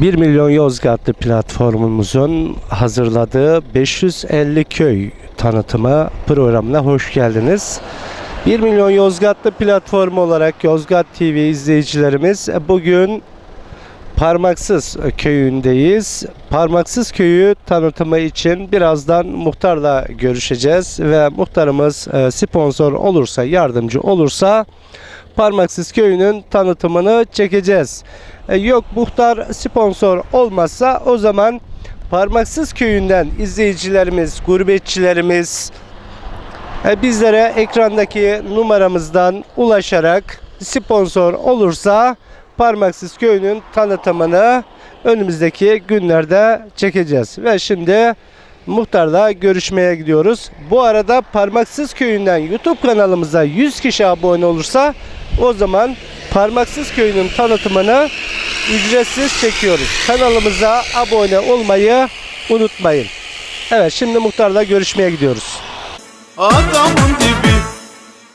1 milyon Yozgatlı platformumuzun hazırladığı 550 köy tanıtımı programına hoş geldiniz. 1 milyon Yozgatlı platformu olarak Yozgat TV izleyicilerimiz bugün Parmaksız köyündeyiz. Parmaksız köyü tanıtımı için birazdan muhtarla görüşeceğiz ve muhtarımız e, sponsor olursa, yardımcı olursa Parmaksız köyünün tanıtımını çekeceğiz. E, Yok muhtar sponsor olmazsa o zaman Parmaksız köyünden izleyicilerimiz, gurbetçilerimiz e, bizlere ekrandaki numaramızdan ulaşarak sponsor olursa Parmaksız köyünün tanıtımını önümüzdeki günlerde çekeceğiz. Ve şimdi muhtarla görüşmeye gidiyoruz. Bu arada Parmaksız köyünden YouTube kanalımıza 100 kişi abone olursa o zaman Parmaksız köyünün tanıtımını ücretsiz çekiyoruz. Kanalımıza abone olmayı unutmayın. Evet şimdi muhtarla görüşmeye gidiyoruz. Adamın dibi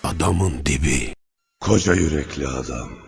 Adamın dibi. Koca yürekli adam.